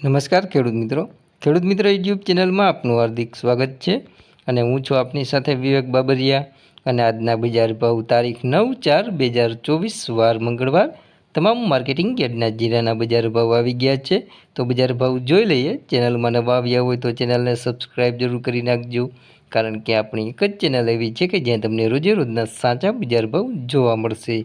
નમસ્કાર ખેડૂત મિત્રો. ખેડૂત મિત્રો યુટ્યુબ ચેનલમાં આપનું હાર્દિક સ્વાગત છે અને હું છું આપની સાથે વિવેક બાબરિયા અને આજના બજાર ભાવ તારીખ નવ ચાર બે હજાર ચોવીસ વાર મંગળવાર. તમામ માર્કેટિંગ યાર્ડના જીરાના બજાર ભાવ આવી ગયા છે. તો બજાર ભાવ જોઈ લઈએ. ચેનલમાં નવા આવ્યા હોય તો ચેનલને સબસ્ક્રાઈબ જરૂર કરી નાખજો. કારણ કે આપણી એક જ ચેનલ એવી છે કે જ્યાં તમને રોજે રોજના સાચા બજાર ભાવ જોવા મળશે.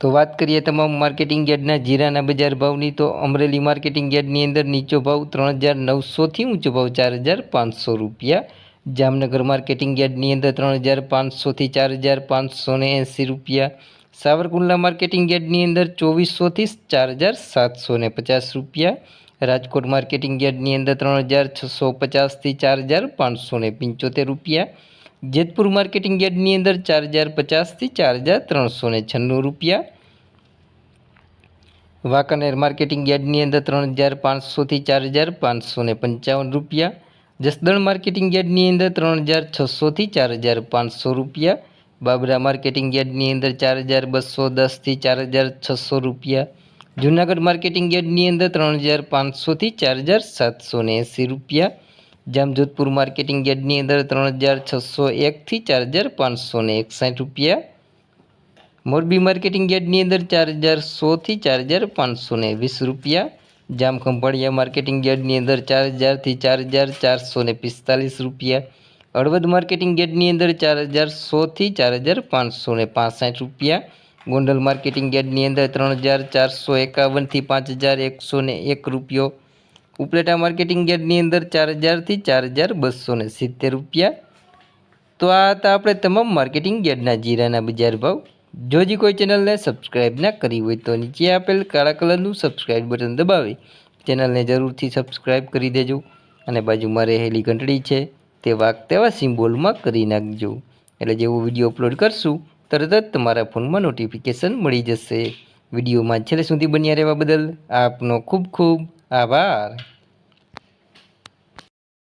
તો વાત કરીએ તમામ માર્કેટિંગ યાર્ડના જીરાના બજાર ભાવની, તો અમરેલી માર્કેટિંગ યાર્ડની અંદર નીચો ભાવ ત્રણ હજાર નવસોથી ઊંચો ભાવ ચાર હજાર પાંચસો રૂપિયા. જામનગર માર્કેટિંગ યાર્ડની અંદર ત્રણ હજાર પાંચસોથી ચાર હજાર પાંચસો ને એંસી રૂપિયા. સાવરકુંડલા માર્કેટિંગ યાર્ડની અંદર ચોવીસોથી ચાર હજાર સાતસો ને પચાસ રૂપિયા. રાજકોટ માર્કેટિંગ યાર્ડની અંદર ત્રણ હજાર છસો પચાસથી ચાર હજાર પાંચસો ને પંચોતેર રૂપિયા. જેતપુર માર્કેટિંગ યાર્ડની અંદર ચાર હજાર પચાસથી ચાર હજાર ત્રણસો ને છન્નું રૂપિયા. વાંકાનેર માર્કેટિંગ યાર્ડની અંદર ત્રણ હજાર પાંચસોથી ચાર હજાર પાંચસો ને પંચાવન રૂપિયા. જસદણ માર્કેટિંગ યાર્ડની અંદર ત્રણ હજાર છસોથી ચાર હજાર પાંચસો રૂપિયા. બાબરા માર્કેટિંગ યાર્ડની અંદર ચાર હજાર બસો દસથી ચાર હજાર છસો રૂપિયા. જૂનાગઢ માર્કેટિંગ યાર્ડની અંદર ત્રણ હજાર પાંચસોથી ચાર હજાર સાતસો ને એંસી રૂપિયા. જામજોધપુર માર્કેટિંગ યાર્ડની અંદર ત્રણ હજાર છસો એકથી ચાર હજાર પાંચસો ને એકસાઠ રૂપિયા. મોરબી માર્કેટિંગ યાર્ડની અંદર ચાર હજાર સોથી ચાર હજાર પાંચસો ને વીસ રૂપિયા. જામ ખંભાળિયા માર્કેટિંગ યાર્ડની અંદર ચાર હજારથી ચાર હજાર ચારસો ને પિસ્તાલીસ રૂપિયા. હળવદ માર્કેટિંગ યાર્ડની અંદર ચાર હજાર સોથી ચાર હજાર પાંચસો ને પાસઠ રૂપિયા. ગોંડલ માર્કેટિંગ યાર્ડની અંદર ત્રણ હજાર ચારસો એકાવનથી પાંચ હજાર એકસો ને એક રૂપિયો. ઉપલેટા માર્કેટિંગ યાર્ડની અંદર ચાર હજારથી ચાર હજાર બસો ને સિત્તેર રૂપિયા. તો આ હતા આપણે તમામ માર્કેટિંગ યાર્ડના જીરાના બજાર ભાવ. જો હજી કોઈ ચેનલને સબસ્ક્રાઈબ ના કરી હોય તો નીચે આપેલ કાળા કલરનું સબસ્ક્રાઈબ બટન દબાવી ચેનલને જરૂરથી સબસ્ક્રાઈબ કરી દેજો અને બાજુમાં રહેલી ઘંટડી છે તે વાક તેવા સિમ્બોલમાં કરી નાખજો. એટલે જેવું વીડિયો અપલોડ કરશું, તરત જ તમારા ફોનમાં નોટિફિકેશન મળી જશે. વિડીયોમાં છેલ્લે સુધી બન્યા રહેવા બદલ આપનો ખૂબ ખૂબ আবার